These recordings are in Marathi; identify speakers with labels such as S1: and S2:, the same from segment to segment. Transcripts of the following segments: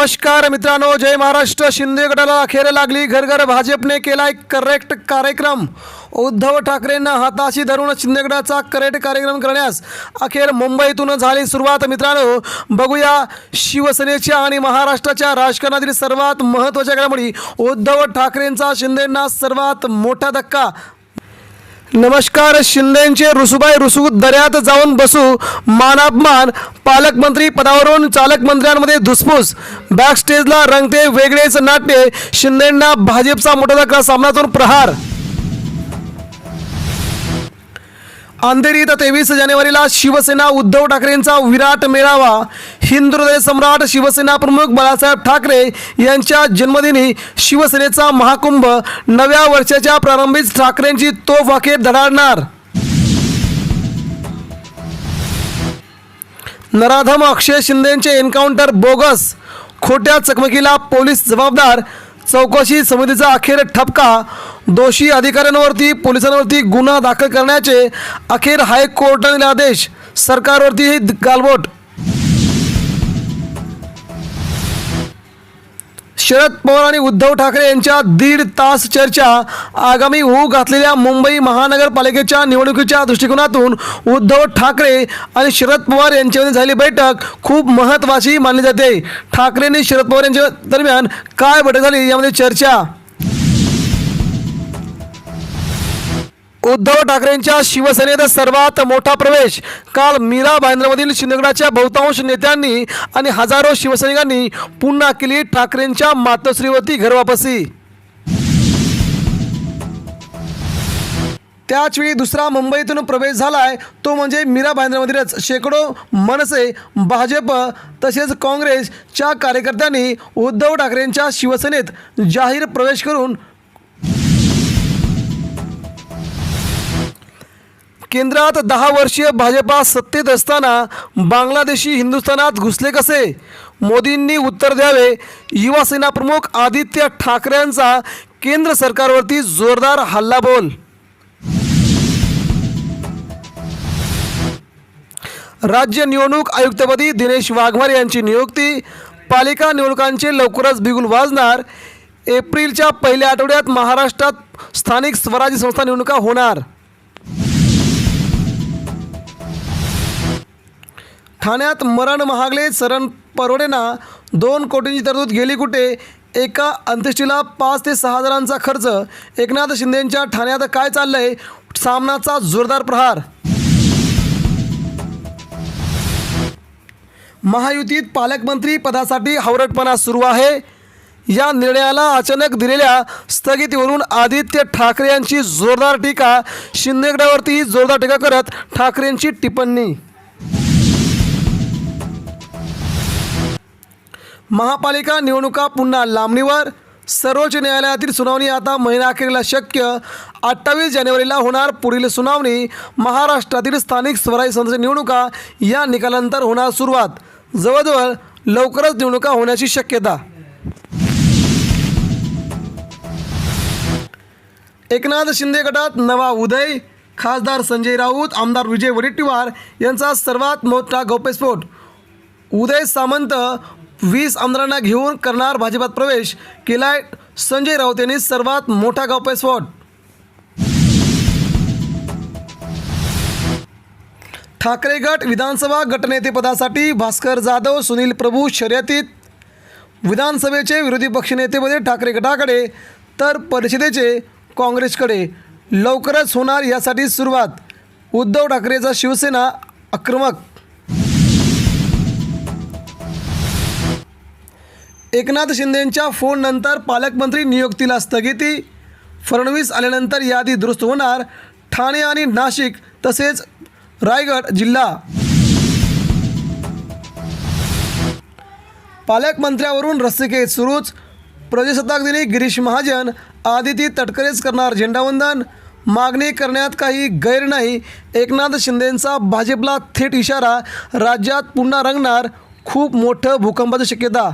S1: नमस्कार मित्रांनो जय महाराष्ट्र. शिंदे गटाला अखेर लागली घर घर भाजपने केलाय करेक्ट कार्यक्रम. उद्धव ठाकरेंना हाताशी धरून शिंदेगडाचा करेक्ट कार्यक्रम करण्यास अखेर मुंबईतून झाली सुरुवात. मित्रांनो बघूया शिवसेनेच्या आणि महाराष्ट्राच्या राजकारणातील सर्वात महत्त्वाच्या घडामोडी. उद्धव ठाकरेंचा शिंदेंना सर्वात मोठा धक्का. नमस्कार शिंदेचे रुसुबाई रुसू दर्यात जाऊन बसू. मानापमान पालकमंत्री पदावरून चालकमंत्र्यांमध्ये धुसफूस. बॅकस्टेजला रंगते वेगळेच नाट्य. शिंदेंना भाजपचा मोठा धक्का सामनातून प्रहार. अंधेरीत तेवीस जानेवारीला शिवसेना उद्धव ठाकरेंचा विराट मेळावा. हिंदू सम्राट शिवसेना प्रमुख बाळासाहेब ठाकरे यांच्या जन्मदिनी शिवसेनेचा महाकुंभ. नव्या वर्षाच्या प्रारंभीच ठाकरेंची तोफ अखेर धडाडणार. नराधम अक्षय शिंदेचे एन्काउंटर बोगस. खोट्या चकमकीला पोलीस जबाबदार चौकशी समितीचा अखेर ठपका. दोषी अधिकाऱ्यांवरती पोलिसांवरती गुन्हा दाखल करण्याचे अखेर हायकोर्टाने आदेश. सरकारवरती गालबोट शरद पवार आणि उद्धव ठाकरे यांच्या दीड तास चर्चा आगामी होऊ घातलेल्या मुंबई महानगरपालिकेच्या निवडणुकीच्या दृष्टिकोनातून उद्धव ठाकरे आणि शरद पवार यांच्यामध्ये झालेली बैठक खूप महत्त्वाची मानली जाते. ठाकरेंनी शरद पवार यांच्या दरम्यान काय बैठक झाली यामध्ये चर्चा. उद्धव ठाकरेंच्या शिवसेनेत सर्वात मोठा प्रवेश. काल मीरा भाईंद्रमधील शिंदगडाच्या बहुतांश नेत्यांनी आणि हजारो शिवसैनिकांनी पुन्हा केली ठाकरेंच्या मातोश्रीवरती घरवापसी. त्याचवेळी दुसरा मुंबईतून प्रवेश झाला आहे तो म्हणजे मीरा भाईंद्रमधीलच शेकडो मनसे भाजप तसेच काँग्रेसच्या कार्यकर्त्यांनी उद्धव ठाकरेंच्या शिवसेनेत जाहीर प्रवेश करून केंद्रात दहा वर्षीय भाजपा सत्तेत असताना बांगलादेशी हिंदुस्थानात घुसले कसे? मोदींनी उत्तर द्यावे. युवासेना प्रमुख आदित्य ठाकरेंचा केंद्र सरकारवरती जोरदार हल्लाबोल. राज्य निवडणूक आयुक्तपदी दिनेश वाघमारे यांची नियुक्ती. पालिका निवडणुकांचे लवकरच बिगुल वाजणार. एप्रिलच्या पहिल्या आठवड्यात महाराष्ट्रात स्थानिक स्वराज्य संस्था निवडणुका होणार. ठाण्यात मरण महागले सरण परवडेना. दोन कोटींची तरतूद गेली कुठे? एका अंत्येष्टीला पाच ते सहा हजारांचा खर्च. एकनाथ शिंदेंच्या ठाण्यात काय चाललंय? सामनाचा जोरदार प्रहार. महायुतीत पालकमंत्री पदासाठी हावरटपणा सुरू आहे. या निर्णयाला अचानक दिलेल्या स्थगितीवरून आदित्य ठाकरे यांची जोरदार टीका. शिंदेगडावरतीही जोरदार टीका करत ठाकरेंची टिप्पणी. महापालिका निवडणुका पुन्हा लांबणीवर. सर्वोच्च न्यायालयातील सुनावणी आता महिनाअखेरीला शक्य. अठ्ठावीस जानेवारीला होणार पुढील सुनावणी. महाराष्ट्रातील स्थानिक स्वराज्य संस्थेच्या निवडणुका या निकालानंतर होणार सुरुवात. जवळजवळ लवकरच निवडणुका होण्याची शक्यता. एकनाथ शिंदे गटात नवा उदय. खासदार संजय राऊत आमदार विजय वडेट्टीवार यांचा सर्वात मोठा गौप्यस्फोट उदय सामंत वीस आमदारांना घेऊन करणार भाजपात प्रवेश केलाय संजय राऊत यांनी सर्वात मोठा गौप्यस्फोट ठाकरे गट विधानसभा गटनेतेपदासाठी भास्कर जाधव सुनील प्रभू शर्यतीत. विधानसभेचे विरोधी पक्षनेतेपदे ठाकरे गटाकडे तर परिषदेचे काँग्रेसकडे. लवकरच होणार यासाठी सुरुवात. उद्धव ठाकरेचा शिवसेना आक्रमक एकनाथ शिंदेंच्या फोननंतर पालकमंत्री नियुक्तीला स्थगिती. फडणवीस आल्यानंतर यादी दुरुस्त होणार. ठाणे आणि नाशिक तसेच रायगड जिल्हा. पालकमंत्र्यावरून रस्तिकेत सुरूच. प्रजासत्ताक दिनी गिरीश महाजन आदिती तटकरेच करणार झेंडावंदन. मागणी करण्यात काही गैर नाही. एकनाथ शिंदेंचा भाजपला थेट इशारा. राज्यात पुन्हा रंगणार खूप मोठं भूकंपाची शक्यता.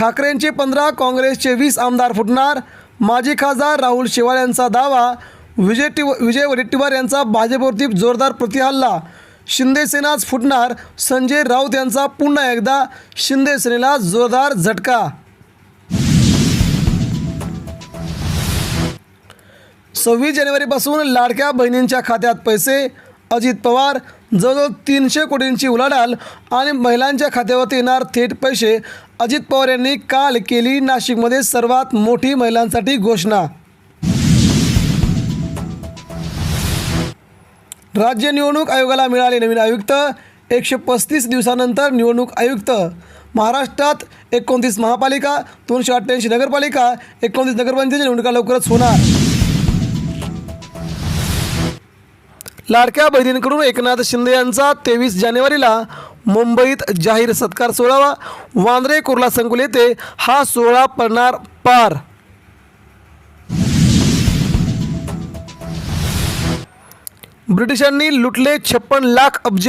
S1: ठाकरेंचे पंधरा काँग्रेसचे वीस आमदार फुटणार. माजी खासदार राहुल शेवाळ यांचा दावा विजय टिव विजय वडेट्टीवार यांचा भाजपवरती जोरदार प्रतिहल्ला. शिंदेसेनाच फुटणार संजय राऊत यांचा पुन्हा एकदा शिंदे सेनेला जोरदार झटका. सव्वीस जानेवारीपासून लाडक्या बहिणींच्या खात्यात पैसे अजित पवार जवळजवळ तीनशे कोटींची उलाढाल आणि महिलांच्या खात्यावरती येणार थेट पैसे अजित पवार यांनी काल केली नाशिकमध्ये सर्वात मोठी महिलांसाठी घोषणा. राज्य निवडणूक आयोगाला मिळाले नवीन आयुक्त एकशे पस्तीस दिवसानंतर निवडणूक आयुक्त. महाराष्ट्रात एकोणतीस महापालिका दोनशे अठ्ठ्याऐंशी नगरपालिका एकोणतीस नगरपंचायत निवडणुका लवकरच होणार. लाडक्या बहिणींकडून एकनाथ शिंदे यांचा तेवीस जानेवारीला मुंबईत जाहीर सत्कार सोहळा वांद्रे कुर्ला संकुल येथे हा सोहळा पडणार पार. ब्रिटिशांनी लुटले छप्पन लाख अब्ज.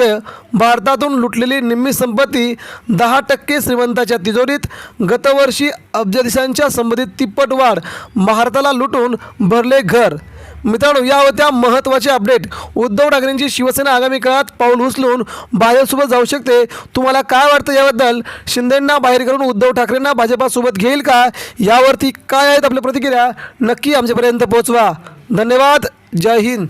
S1: भारतातून लुटलेली निम्मी संपत्ती दहा टक्के श्रीमंताच्या तिजोरीत. गतवर्षी अब्जाधीशांच्या संबंधित तिप्पट वाढ. भारताला लुटून भरले घर. मित्रांनो या होत्या महत्त्वाचे अपडेट. उद्धव ठाकरेंची शिवसेना आगामी काळात पाऊल उचलून भाजपसोबत जाऊ शकते. तुम्हाला काय वाटतं याबद्दल? शिंदेंना बाहेर करून उद्धव ठाकरेंना भाजपासोबत घेईल का? यावरती काय आहेत आपल्या प्रतिक्रिया? नक्की आमच्यापर्यंत पोहोचवा. धन्यवाद. जय हिंद.